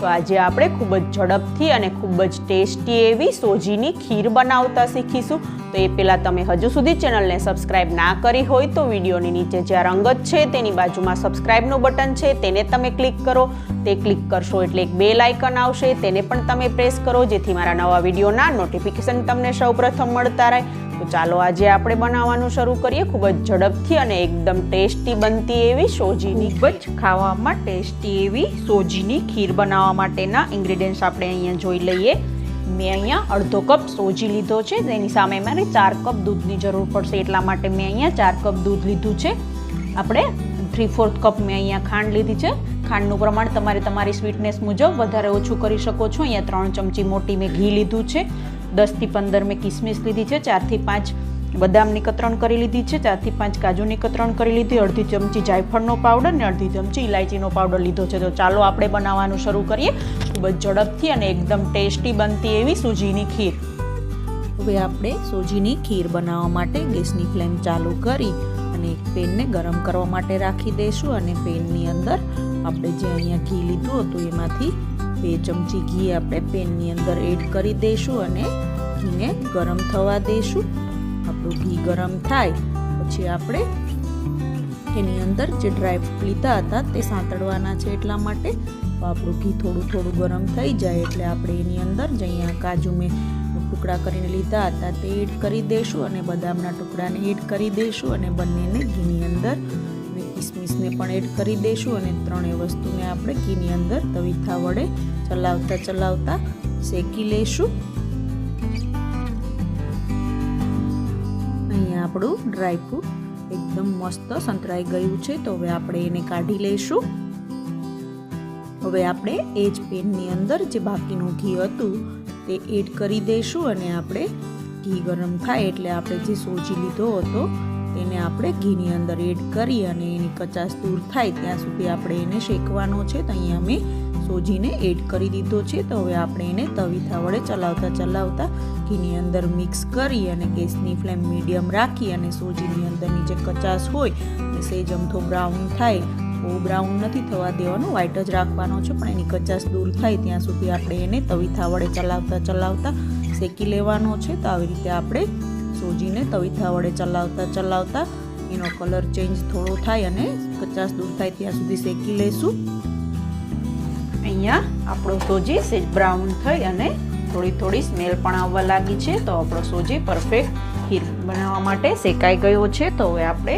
તો આજે આપણે ખૂબ જ ઝડપથી અને ખૂબ જ ટેસ્ટી એવી સોજીની ખીર બનાવતા શીખીશું. તો એ પહેલાં તમે હજુ સુધી ચેનલને સબસ્ક્રાઇબ ના કરી હોય તો વિડીયોની નીચે જ્યાં રંગત છે તેની બાજુમાં સબસ્ક્રાઇબનું બટન છે તેને તમે ક્લિક કરો. તે ક્લિક કરશો એટલે એક બેલ આઇકન આવશે. તેને પણ તમે પ્રેસ કરો જેથી મારા નવા વિડીયોના નોટિફિકેશન તમને સૌપ્રથમ મળતા રહે. તો ચાલો આજે આપણે બનાવવાનું શરૂ કરીએ. ખૂબ જ ઝડપથી અને એકદમ ટેસ્ટી બનતી એવી સોજીની ખૂબ જ ખાવામાં ટેસ્ટી એવી સોજીની ખીર બનાવવા માટેના ઇન્ગ્રીડિયન્ટ્સ આપણે અહીંયા જોઈ લઈએ. મેં અહીંયા અડધો કપ સોજી લીધો છે. તેની સામે મારે ચાર કપ દૂધની જરૂર પડશે એટલા માટે મેં અહીંયા ચાર કપ દૂધ લીધું છે. આપણે થ્રી ફોર્થ કપ મેં અહીંયા ખાંડ લીધી છે. ખાંડનું પ્રમાણ તમારે તમારી સ્વીટનેસ મુજબ વધારે ઓછું કરી શકો છો. અહીંયા ત્રણ ચમચી મોટી મેં ઘી લીધું છે. દસથી પંદર મેં કિસમિસ લીધી છે, ચારથી પાંચ બદામની કતરણ કરી લીધી છે, ચારથી પાંચ કાજુની કતરણ કરી લીધી, અડધી ચમચી જાયફળનો પાવડર ને અડધી ચમચી ઇલાયચીનો પાવડર લીધો છે. તો ચાલો આપણે બનાવવાનું શરૂ કરીએ. ખૂબ જ ઝડપથી અને એકદમ ટેસ્ટી બનતી એવી સૂજીની ખીર. હવે આપણે સૂજીની ખીર બનાવવા માટે ગેસની ફ્લેમ ચાલુ કરી અને એક પેનને ગરમ કરવા માટે રાખી દઈશું અને પેનની અંદર આપણે જે અહીંયા ઘી લીધું હતું એમાંથી બે ચમચી ઘી આપણે પેનની અંદર એડ કરી દઈશું અને ઘીને ગરમ થવા દઈશું. આપણું ઘી ગરમ થાય, પછી આપણે એની અંદર જે ડ્રાયફ્રૂટ લીધા હતા તે સાંતળવાના છે એટલા માટે. તો આપણું ઘી થોડું થોડું ગરમ થઈ જાય એટલે આપણે એની અંદર જે અહીંયા કાજુ મેં ટુકડા કરીને લીધા હતા તે એડ કરી દઈશું અને બદામના ટુકડાને એડ કરી દઈશું અને બંનેને ઘીની અંદર કિસમિસને પણ એડ કરી દઈશું અને ત્રણેય વસ્તુને આપણે ઘીની અંદર તવીથા વડે ચલાવતા ચલાવતા શેકી લઈશું. આપણું ડ્રાયફ્રૂટ એકદમ મસ્ત સંતરાઈ ગયું છે, તો હવે આપણે એને કાઢી લઈશું. હવે આપણે એ જ પેનની અંદર જે બાકીનું ઘી હતું તે એડ કરી દઈશું અને આપણે ઘી ગરમ થાય એટલે આપણે જે સોજી લીધો હતો તેને આપણે ઘીની અંદર એડ કરી અને એની કચાશ દૂર થાય. ત્યાં સુધી આપણે એને શેકવાનો છે, તો અહીંયા મેં સોજીને એડ કરી દીધો છે. તો હવે આપણે એને તવીથા વડે ચલાવતા ચલાવતા ઘીની અંદર મિક્સ કરી અને ગેસની ફ્લેમ મીડિયમ રાખી અને સોજીની અંદરની જે કચાશ હોય એ સેજ અમથો બ્રાઉન થાય. બહુ બ્રાઉન નથી થવા દેવાનું વ્હાઈટ જ રાખવાનો છે, પણ એની કચાશ દૂર થાય ત્યાં સુધી આપણે એને તવીથા વડે ચલાવતા ચલાવતા શેકી લેવાનો છે. તો આવી રીતે આપણે સોજીને તવીથા વડે ચલાવતા ચલાવતા એનો કલર ચેન્જ થોડો થાય અને કચાશ દૂર થાય ત્યાં સુધી શેકી લઈશું અહીંયા આપણો સોજી સેજ બ્રાઉન થઈ અને થોડી થોડી સ્મેલ પણ આવવા લાગી છે. તો આપણો સોજી પરફેક્ટ ખીર બનાવવા માટે શેકાઈ ગયો છે. તો હવે આપણે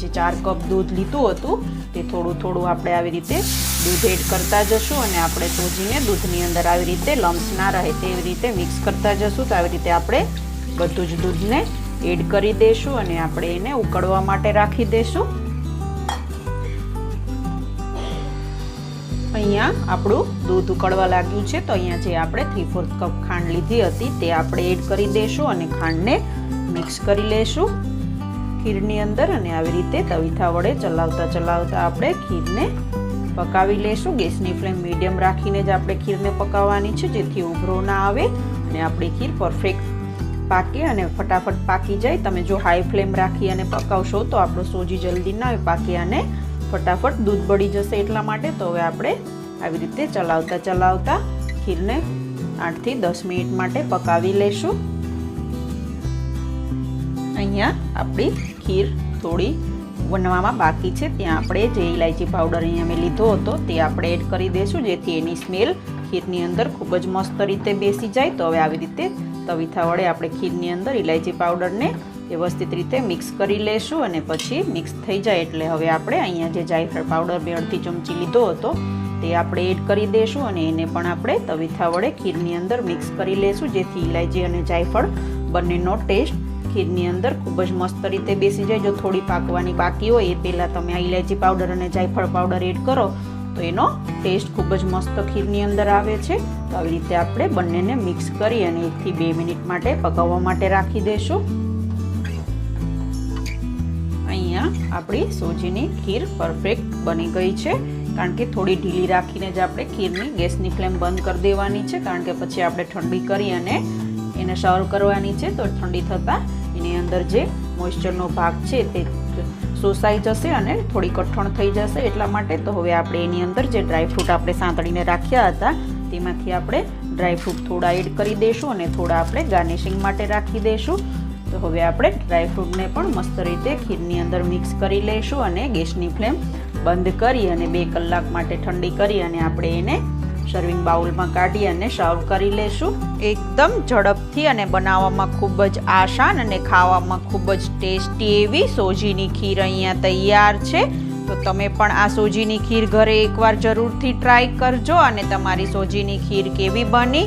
જે ચાર કપ દૂધ લીધું હતું તે થોડું થોડું આપણે આવી રીતે દૂધ એડ કરતા જશું અને આપણે સોજીને દૂધની અંદર આવી રીતે લમ્સ ના રહે તેવી રીતે મિક્સ કરતા જશું. તો આવી રીતે આપણે બધું જ દૂધને એડ કરી દઈશું અને આપણે એને ઉકળવા માટે રાખી દઈશું અહીંયા આપણું દૂધ ઉકળવા લાગ્યું છે. તો અહીંયા જે આપણે થ્રી ફોર્થ કપ ખાંડ લીધી હતી, તે આપણે એડ કરી દઈશું અને ખાંડને મિક્સ કરી લઈશું ખીરની અંદર અને આવી રીતે તવીથા વડે ચલાવતા ચલાવતા આપણે ખીરને પકાવી લઈશું ગેસની ફ્લેમ મીડિયમ રાખીને જ આપણે ખીરને પકાવવાની છે, જેથી ઉભરો ના આવે અને આપણી ખીર પરફેક્ટ પાકે અને ફટાફટ પાકી જાય. તમે જો હાઈ ફ્લેમ રાખી અને પકાવશો તો આપણો સોજી જલ્દી ના આવે. પાકે અને ફટાફટ દૂધ બળી જશે એટલા માટે. તો હવે આપણે આવી રીતે ચલાવતા ચલાવતા ખીરને આઠથી દસ મિનિટ માટે પકાવી લઈશું અહીંયા આપણી ખીર થોડી બનવામાં બાકી છે. ત્યાં આપણે જે ઇલાયચી પાવડર અહીંયા મેં લીધો હતો તે આપણે એડ કરી દઈશું જેથી એની સ્મેલ ખીરની અંદર ખૂબ જ મસ્ત રીતે બેસી જાય. તો હવે આવી રીતે તવીથા વડે આપણે ખીરની અંદર ઇલાયચી પાવડરને વ્યવસ્થિત રીતે મિક્સ કરી લેશું અને પછી મિક્સ થઈ જાય એટલે હવે આપણે અહીંયા જે જાયફળ પાવડર બે અડધી ચમચી લીધો હતો, તે આપણે એડ કરી દઈશું અને એને પણ આપણે તવીથા વડે ખીરની અંદર મિક્સ કરી લેશું, જેથી ઇલાયચી અને જાયફળ બંનેનો ટેસ્ટ ખીરની અંદર ખૂબ જ મસ્ત રીતે બેસી જાય. જો થોડી પાકવાની બાકી હોય, એ પહેલાં તમે આ ઇલાયચી પાવડર અને જાયફળ પાવડર એડ કરો, તો એનો ટેસ્ટ ખૂબ જ મસ્ત ખીરની અંદર આવે છે. તો આવી રીતે આપણે બંનેને મિક્સ કરી અને એકથી બે મિનિટ માટે પકાવવા માટે રાખી દઈશું આપણી સોજીની ખીર પરફેક્ટ બની ગઈ છે. કારણ કે થોડી ઢીલી રાખીને જ આપણે ખીરની ગેસની ફ્લેમ બંધ કરી દેવાની છે. કારણ કે પછી આપણે ઠંડી કરી અને એને સર્વ કરવાની છે. તો ઠંડી થતાં એની અંદર જે મોઇશ્ચરનો ભાગ છે તે શોષાઈ જશે અને થોડી કઠણ થઈ જશે. એટલા માટે તો હવે આપણે એની અંદર જે ડ્રાયફ્રૂટ આપણે સાંતળીને રાખ્યા હતા, તેમાંથી આપણે ડ્રાયફ્રૂટ થોડા એડ કરી દઈશું અને થોડા આપણે ગાર્નિશિંગ માટે રાખી દઈશું. તો હવે આપણે ડ્રાયફ્રૂટને પણ મસ્ત રીતે ખીરની અંદર મિક્સ કરી લઈશું અને ગેસની ફ્લેમ બંધ કરી અને બે કલાક માટે ઠંડી કરી અને આપણે એને સર્વિંગ બાઉલમાં કાઢી અને સર્વ કરી લેશું એકદમ ઝડપથી અને બનાવવામાં ખૂબ જ આસાન અને ખાવામાં ખૂબ જ ટેસ્ટી એવી સોજીની ખીર અહીંયા તૈયાર છે. તો તમે પણ આ સોજીની ખીર ઘરે એકવાર જરૂરથી ટ્રાય કરજો અને તમારી સોજીની ખીર કેવી બની